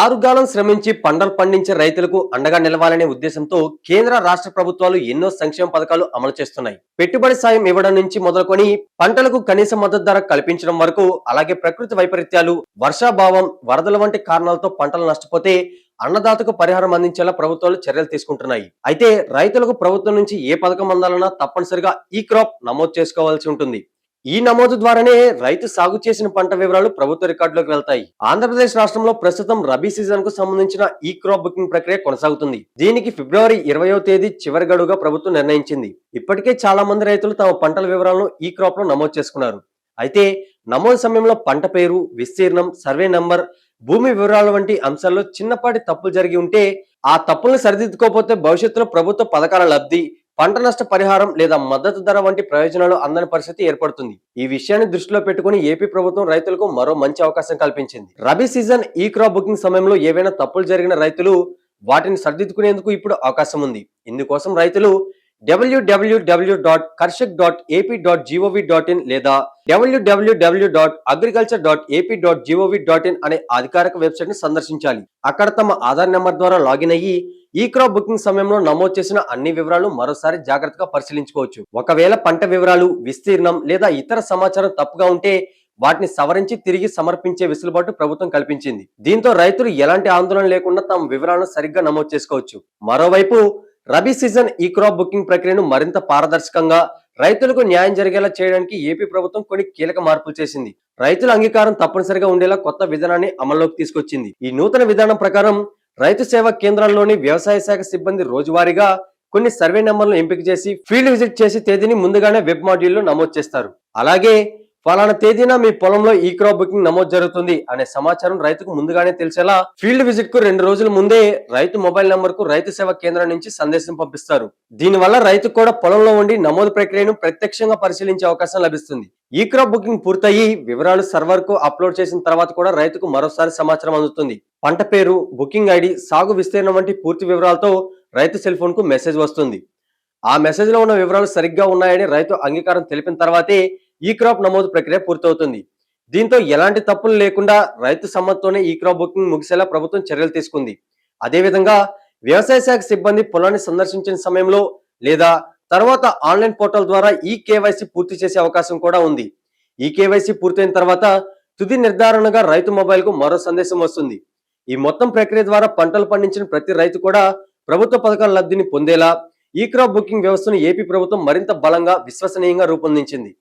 ఆరుగాలం శ్రమించి పంటలు పండించే రైతులకు అండగా నిలవాలనే ఉద్దేశంతో కేంద్ర రాష్ట్ర ప్రభుత్వాలు ఎన్నో సంక్షేమ పథకాలు అమలు చేస్తున్నాయి. పెట్టుబడి సాయం ఇవ్వడం నుంచి మొదలుకొని పంటలకు కనీస మద్దతు ధర కల్పించడం వరకు అలాగే ప్రకృతి వైపరీత్యాలు వర్షాభావం వరదల వంటి కారణాలతో పంటలు నష్టపోతే అన్నదాతకు పరిహారం అందించేలా ప్రభుత్వాలు చర్యలు తీసుకుంటున్నాయి. అయితే రైతులకు ప్రభుత్వం నుంచి ఏ పథకం అందాలన్నా తప్పనిసరిగా ఈ క్రాప్ నమోదు చేసుకోవాల్సి ఉంటుంది. ఈ నమోదు ద్వారానే రైతు సాగు చేసిన పంట వివరాలు ప్రభుత్వ రికార్డులోకి వెళ్తాయి. ఆంధ్రప్రదేశ్ రాష్ట్రంలో ప్రస్తుతం రబీ సీజన్కు సంబంధించిన ఈ క్రాప్ బుకింగ్ ప్రక్రియ కొనసాగుతుంది. దీనికి ఫిబ్రవరి ఇరవయో తేదీ చివరి గడువుగా ప్రభుత్వం నిర్ణయించింది. ఇప్పటికే చాలా మంది రైతులు తమ పంటల వివరాలను ఈ క్రాప్లో నమోదు చేసుకున్నారు. అయితే నమోదు సమయంలో పంట పేరు విస్తీర్ణం సర్వే నంబర్ భూమి వివరాలు వంటి అంశాల్లో చిన్నపాటి తప్పులు జరిగి ఉంటే ఆ తప్పులను సరిదిద్దుకోకపోతే భవిష్యత్తులో ప్రభుత్వ పథకాల లబ్ధి పంట నష్ట పరిహారం లేదా మద్దతు ధర వంటి ప్రయోజనాలు అందని పరిస్థితి ఏర్పడుతుంది. ఈ విషయాన్ని దృష్టిలో పెట్టుకుని ఏపీ ప్రభుత్వం రైతులకు మరో మంచి అవకాశం కల్పించింది. Rabi season e crop booking సమయంలో ఏవైనా తప్పులు జరిగిన రైతులు వాటిని సర్దిద్దుకునేందుకు ఇప్పుడు అవకాశం ఉంది. ఇందుకోసం రైతులు WWW dot Karshak dot AP dot gov dot in లేదా WWW dot agriculture dot AP dot gov dot in అనే అధికారిక వెబ్సైట్ని సందర్శించాలి. అక్కడ తమ ఆధార్ నెంబర్ ద్వారా లాగిన్ అయ్యి ఈ క్రాప్ బుకింగ్ సమయంలో నమోదు చేసిన అన్ని వివరాలు మరోసారి జాగ్రత్తగా పరిశీలించుకోవచ్చు. ఒకవేళ పంట వివరాలు విస్తీర్ణం లేదా ఇతర సమాచారం తప్పుగా ఉంటే వాటిని సవరించి తిరిగి సమర్పించే వెసులుబాటు ప్రభుత్వం కల్పించింది. దీంతో రైతులు ఎలాంటి ఆందోళన లేకుండా తమ వివరాలను సరిగ్గా నమోదు చేసుకోవచ్చు. మరోవైపు rabi season e crop booking ప్రక్రియను మరింత పారదర్శకంగా రైతులకు న్యాయం జరిగేలా చేయడానికి ఏపీ ప్రభుత్వం కొన్ని కీలక మార్పులు చేసింది. రైతుల అంగీకారం తప్పనిసరిగా ఉండేలా కొత్త విధానాన్ని అమల్లోకి తీసుకొచ్చింది. ఈ నూతన విధానం ప్రకారం రైతు సేవా కేంద్రాల్లోని వ్యవసాయ శాఖ సిబ్బంది రోజువారీగా కొన్ని సర్వే నెంబర్లను ఎంపిక చేసి ఫీల్డ్ విజిట్ చేసి తేదీని ముందుగానే వెబ్ మాడ్యూల్లో నమోదు చేస్తారు. అలాగే ఫలానా తేదీన మీ పొలంలో ఈ క్రాప్ బుకింగ్ నమోదు జరుగుతుంది అనే సమాచారం రైతుకు ముందుగానే తెలిసేలా ఫీల్డ్ విజిట్కు రెండు రోజుల ముందే రైతు మొబైల్ నంబర్కు రైతు సేవ కేంద్రం నుంచి సందేశం పంపిస్తారు. దీనివల్ల రైతుకు కూడా పొలంలో ఉండి నమోదు ప్రక్రియను ప్రత్యక్షంగా పరిశీలించే అవకాశం లభిస్తుంది. ఈ క్రాప్ బుకింగ్ పూర్తయి వివరాలు సర్వర్కు అప్లోడ్ చేసిన తర్వాత కూడా రైతుకు మరోసారి సమాచారం అందుతుంది. పంట పేరు బుకింగ్ ఐడి సాగు విస్తీర్ణం వంటి పూర్తి వివరాలతో రైతు సెల్ ఫోన్కు మెసేజ్ వస్తుంది. ఆ మెసేజ్లో ఉన్న వివరాలు సరిగ్గా ఉన్నాయని రైతు అంగీకారం తెలిపిన తర్వాతే ఈ క్రాప్ నమోదు ప్రక్రియ పూర్తవుతుంది. దీంతో ఎలాంటి తప్పులు లేకుండా రైతు సమ్మతితోనే ఈ క్రాప్ బుకింగ్ ముగిసేలా ప్రభుత్వం చర్యలు తీసుకుంది. అదేవిధంగా వ్యవసాయ శాఖ సిబ్బంది పొలాన్ని సందర్శించిన సమయంలో లేదా తర్వాత ఆన్లైన్ పోర్టల్ ద్వారా ఈ కేవైసీ పూర్తి చేసే అవకాశం కూడా ఉంది. ఈ కేవైసీ పూర్తయిన తర్వాత తుది నిర్ధారణగా రైతు మొబైల్కు మరో సందేశం వస్తుంది. ఈ మొత్తం ప్రక్రియ ద్వారా పంటలు పండించిన ప్రతి రైతు కూడా ప్రభుత్వ పథకాల లబ్ధిని పొందేలా ఈ క్రాప్ బుకింగ్ వ్యవస్థను ఏపీ ప్రభుత్వం మరింత బలంగా విశ్వసనీయంగా రూపొందించింది.